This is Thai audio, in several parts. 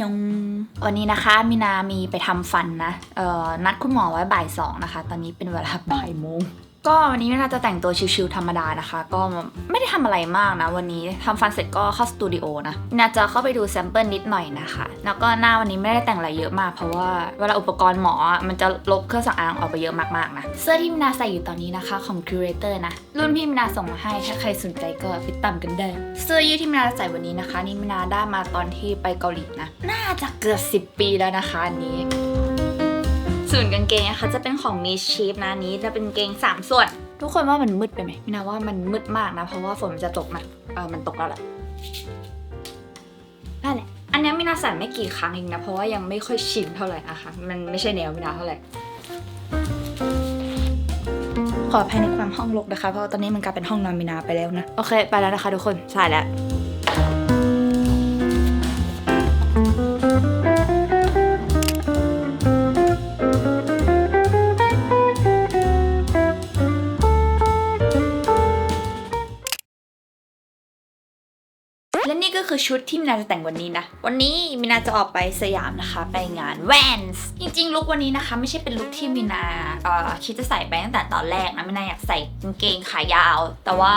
ยง วันนี้นะคะมินามีไปทำฟันนะ เอ่อ นัดคุณหมอไว้บ่ายสองนะคะ ตอนนี้เป็นเวลาบ่ายโมง ก็วันนี้มินาจะแต่งตัวชิวๆธรรมดานะคะ ก็ไม่ได้ทำอะไรมากนะ วันนี้ทำฟันเสร็จก็เข้าสตูดิโอนะมินาจะเข้าไปดูแซมเปิลนิดหน่อยนะคะ แล้วก็หน้าวันนี้ไม่ได้แต่งอะไรเยอะมาก เพราะว่าเวลาอุปกรณ์หมอมันจะลบเครื่องสำอางออกไปเยอะมากๆนะเสื้อที่มินาใส่อยู่ตอนนี้นะคะของ Curator นะ รุ่นพี่มินาส่งมาให้ถ้าใครสนใจก็ไปตามกันได้เสื้อยืดที่มินาใส่วันนี้นะคะ นี่มินาได้มาตอนที่ไปเกาหลีนะน่าจะเกือบ10 ปีแล้วนะคะอันนี้ ส่วนกางเกงนะคะจะเป็นของมีชีฟนะอันนี้จะเป็นกางเกงสามส่วน ทุกคนว่ามันมืดไปไหมมินาว่ามันมืดมากนะ เพราะว่าฝนมันจะตกนะเออมันตกแล้วแหละนั่นแหละอันเนี้ยมินาใส่ไม่กี่ครั้งเองนะ เพราะว่ายังไม่ค่อยชินเท่าไหร่นะคะมันไม่ใช่แนวมินาเท่าไหร่ขออภัยในความห้องรกนะคะ เพราะว่าตอนนี้มันกลายเป็นห้องนอนมินาไปแล้วนะ โอเค ไปแล้วนะคะทุกคนใช่แล้ว ก็คือชุดที่มินาจะแต่งวันนี้นะ วันนี้มินาจะออกไปสยามนะคะ ไปงานแวนส์จริงๆลุควันนี้นะคะ ไม่ใช่เป็นลุคที่มินาเอ่อคิดจะใส่ไปตั้งแต่ตอนแรกนะมินาอยากใส่กางเกงขายาว แต่ว่า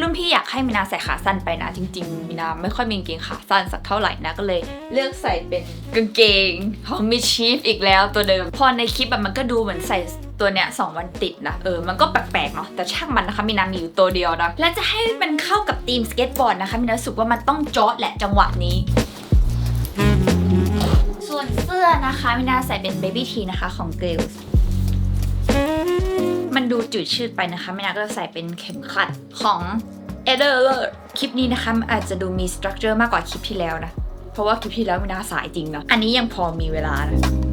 รุ่นพี่อยากให้มินาใส่ขาสั้นไปนะ จริงๆมินาไม่ค่อยมีกางเกงขาสั้นสักเท่าไหร่นะก็เลยเลือกใส่เป็นกางเกงของมิชีฟอีกแล้วตัวเดิมพอในคลิปแบบมันก็ดูเหมือนใส่ ตัวเนี้ยสองวันติดนะเออมันก็แปลกๆเนาะแต่ช่างมันนะคะมีนามีอยู่ตัวเดียวนะและจะให้มันเข้ากับทีมสเก็ตบอร์ดนะคะมีนาสึกว่ามันต้องจอดแหละจังหวะนี้ส่วนเสื้อนะคะมินาใส่เป็น Baby T นะคะของ g r i l l s มันดูจืดชืดไปนะคะมินาก็จะใส่เป็นเข็มขัดของ e d e r คลิปนี้นะคะอาจจะดูมีสตรัคเจอร์มากกว่าคลิปที่แล้วนะ เพราะว่าคลิปที่แล้วมินาสายจริงเนาะอันนี้ยังพอมีเวลานะ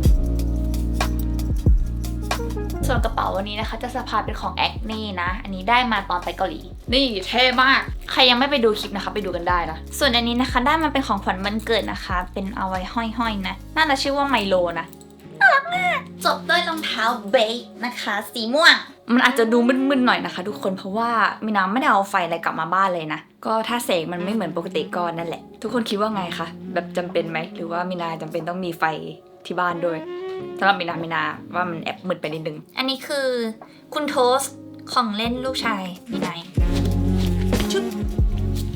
ส่วนกระเป๋าวันนี้นะคะ จะสะพายเป็นของ a c n e นะ อันนี้ได้มาตอนไปเกาหลี นี่เท่มาก ใครยังไม่ไปดูคลิปนะคะ ไปดูกันได้นะ ส่วนอันนี้นะคะ ได้มาเป็นของขวัญวันเกิดนะคะ เป็นเอาไว้ห้อยๆนะ น่าจะชื่อว่าไมโลนะ น่ารักมาก จบด้วยรองเท้าเบสนะคะ สีม่วง มันอาจจะดูมึนๆหน่อยนะคะ ทุกคน เพราะว่ามีน้ำไม่ได้เอาไฟอะไรกลับมาบ้านเลยนะ ก็ถ้าเสกมันไม่เหมือนปกติก็นั่นแหละ ทุกคนคิดว่าไงคะ แบบจำเป็นไหม หรือว่ามีนาจำเป็นต้องมีไฟที่บ้านด้วย สำหรับมินามินาว่ามันแอบมืดไปนิดนึง อันนี้คือคุณโทสของเล่นลูกชายมินายชุบ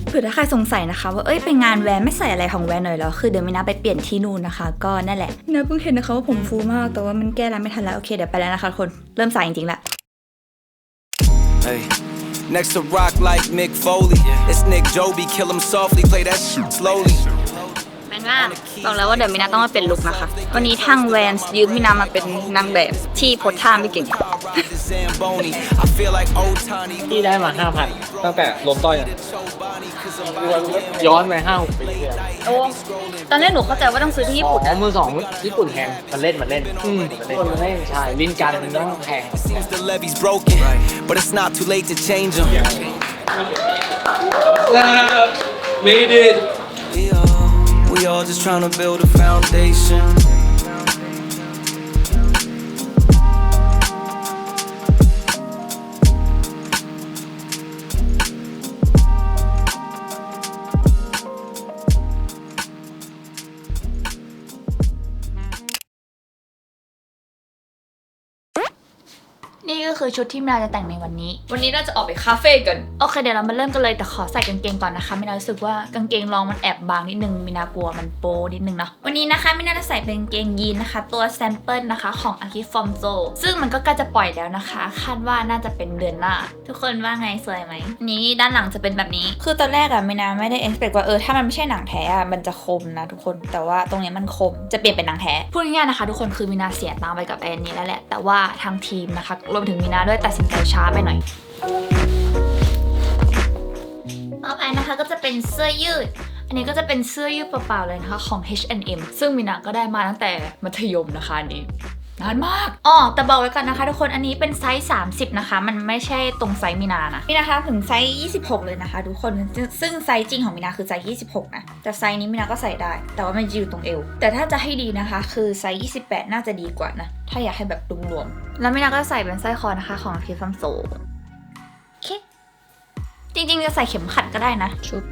เผื่อถ้าใครสงสัยนะคะ ว่าเอ้ยไปงานแวนไม่ใส่อะไรของแวนหน่อยเหรอคือเดี๋ยวมินาไปเปลี่ยนที่นู่นนะคะ ก็นั่นแหละมินาเพิ่งเห็นนะคะว่าผมฟูมากแต่ว่ามันแก้แล้วไม่ทันแล้วโอเคเดี๋ยวไปแล้วนะคะทุกคนเริ่มสายจริงๆละ Hey. Next to rock like Mick Foley. It's Nick Joby, kill him softly, play that shit slowly. แมนว่าบอกแล้วว่าเดี๋ยวมินาต้องมาเป็นลุกนะคะ วันนี้ทางแวนยืมมินามาเป็นนางแบบที่โพสท่าไม่เก่ง Ride the Zamboni. I feel like old Tony. ที่ได้มาห้าพันตั้งแต่รวมต้อยอะย้อนไปห้าหกปีที่แล้วโอ้ตอนแรกหนูเข้าใจว่าต้องซื้อที่ญี่ปุ่นอ๋อมือสองญี่ปุ่นแพงมันเล่นมันเล่นอืมมันเล่นมันเล่นใช่ลิ้นกันมันต้องแพง Seems the levee's broken, but it's not too late to change them. made it just trying to build a foundation.. คือชุดที่มินาจะแต่งในวันนี้ วันนี้เราจะออกไปคาเฟ่กัน โอเคเดี๋ยวเรามาเริ่มกันเลยแต่ขอใส่กางเกงก่อนนะคะมินารู้สึกว่ากางเกงรองมันแอบบางนิดนึงมินากลัวมันโปนิดนึงเนาะวันนี้นะคะมินาจะใส่เป็นกางเกงยีนนะคะ ตัวแซมเปิลนะคะของอาคิฟอมโซซึ่งมันก็ใกล้จะปล่อยแล้วนะคะ คาดว่าน่าจะเป็นเดือนหน้า ทุกคนว่าไงสวยไหมอันนี้ด้านหลังจะเป็นแบบนี้ คือตอนแรกอะมินาไม่ได้เอ็กซ์เพว่าเออถ้ามันไม่ใช่หนังแท้อะมันจะคมนะทุกคนแต่ว่าตรงเนี้ยมันคมจะเปลี่ยนเป็นหนังแท้พูดง่ายๆนะคะ ทุกคนคือมินาเสียตังค์ไปกับแอนนี้แล้วแหละแต่ว่าทางทีมนะคะรวมถึงมินาด้วยตัดสินใจช้าไปหน่อย ต่อไปนะคะก็จะเป็นเสื้อยืด อันนี้ก็จะเป็นเสื้อยืดเปล่าๆเลยนะคะของ H&M ซึ่งมินาก็ได้มาตั้งแต่มัธยมนะคะอันนี้ นานมากอ๋อแต่บอกไว้ก่อนนะคะ ทุกคนอันนี้เป็นไซส์ 30 นะคะ มันไม่ใช่ตรงไซส์มินานะมินาทำถึงไซส์ 26 เลยนะคะ ทุกคนซึ่งไซส์จริงของมินาคือไซส์ 26 นะ แต่ไซส์นี้มินาก็ใส่ได้ แต่ว่ามันจะอยู่ตรงเอว แต่ถ้าจะให้ดีนะคะ คือไซส์ 28 น่าจะดีกว่านะ ถ้าอยากให้แบบรวมๆแล้วมินาก็ใส่เป็นสร้อยคอนะคะของคิฟัมโซโอเคจริงๆจะใส่เข็มขัดก็ได้นะชุด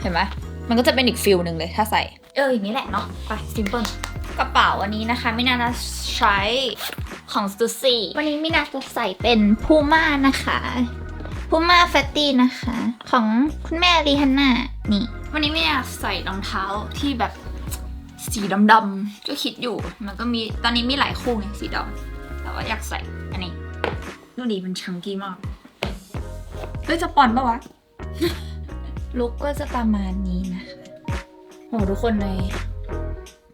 เห็นไหมมันก็จะเป็นอีกฟิลหนึ่งเลยถ้าใส่ เอออย่างนี้แหละเนาะไปซิมเปิล กระเป๋าอันนี้นะคะมินาจะใช้ของสตูซี่วันนี้มินาจะใส่เป็นพูม่านะคะพูม่าแฟตตี้นะคะ ของคุณแม่รีฮันน่านี่ วันนี้มินาใส่รองเท้าที่แบบสีดำๆก็คิดอยู่ มันก็มีตอนนี้มีหลายคู่ไงสีดำแต่ว่าอยากใส่อันนี้ดูดีมันชังกี้มากเฮ้ยจะปอนปะวะลุกก็จะประมาณนี้นะคะโหทุกคนใน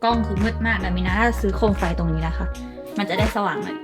กล้องคือมืดมากนะมินาถ้าซื้อโคมไฟตรงนี้นะคะ มันจะได้สว่างหน่อย